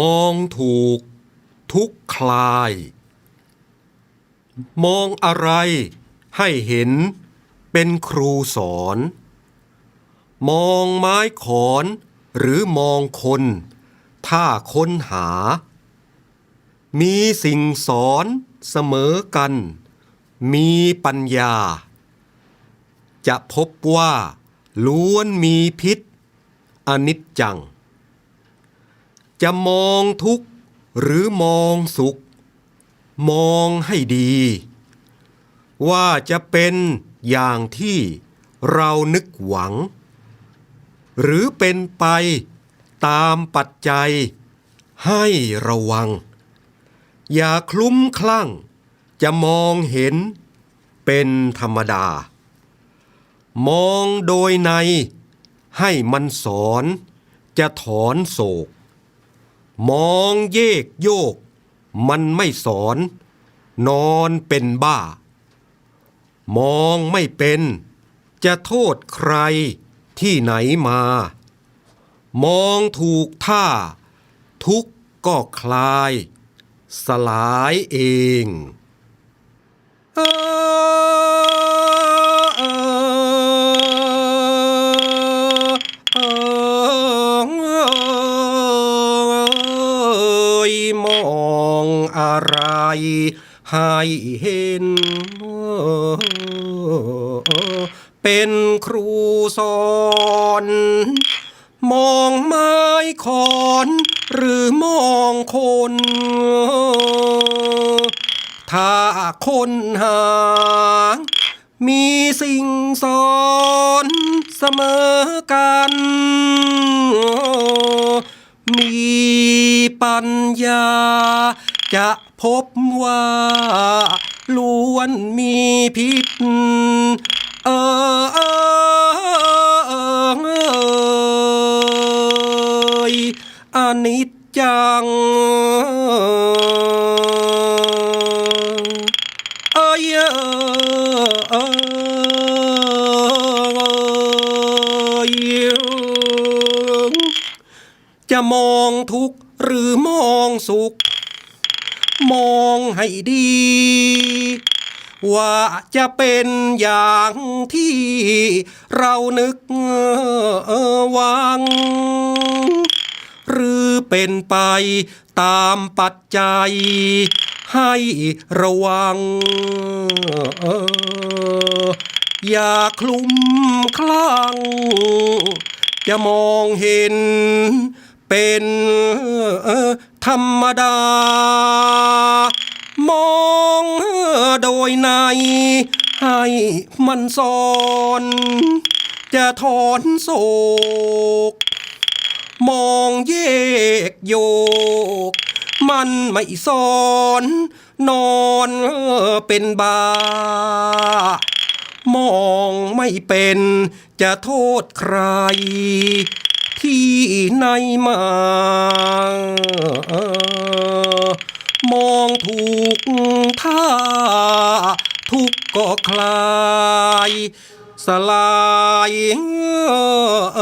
มองถูก ทุกคลาย มองอะไรให้เห็นเป็นครูสอน มองไม้ขอนหรือมองคน ถ้าค้นหา มีสิ่งสอนเสมอกัน มีปัญญา จะพบว่าล้วนมีพิษ อนิจจัง จะมองทุกข์หรือมองสุข มองให้ดี ว่าจะเป็นอย่างที่เรานึกหวัง หรือเป็นไปตามปัจจัย ให้ระวัง อย่าคลุ้มคลั่ง จะมองเห็นเป็นธรรมดา มองโดยในให้มันสอนจะถอนโศก มองเยกโยก มันไม่สอน นอนเป็นบ้า มองไม่เป็น จะโทษใครที่ไหนมา มองถูกท่า ทุกก็คลาย สลายเอง ให้เห็น เป็นครูสอน มองไม้ขอน หรือมองคน ถ้าคนหา มีสิ่งสอนเสมอกัน มีปัญญาจะ พบว่าล้วนมีพิษ เออเออเอออนิจจัง เอ้ยเอ้ยจะมองทุกข์หรือมองสุข มองให้ดี ว่าจะเป็นอย่างที่เรานึกหวัง หรือเป็นไปตามปัจจัย ให้ระวังอย่าคลุ้มคลั่งจะมองเห็นเป็น ธรรมดา มองโดยใน ให้มันสอน จะถอนโศก มองแยกโยก มันไม่สอน นอนเป็นบามองไม่เป็นจะโทษใคร ที่ในมา มองถูกท่า ทุกข์ก็คลาย สลายเ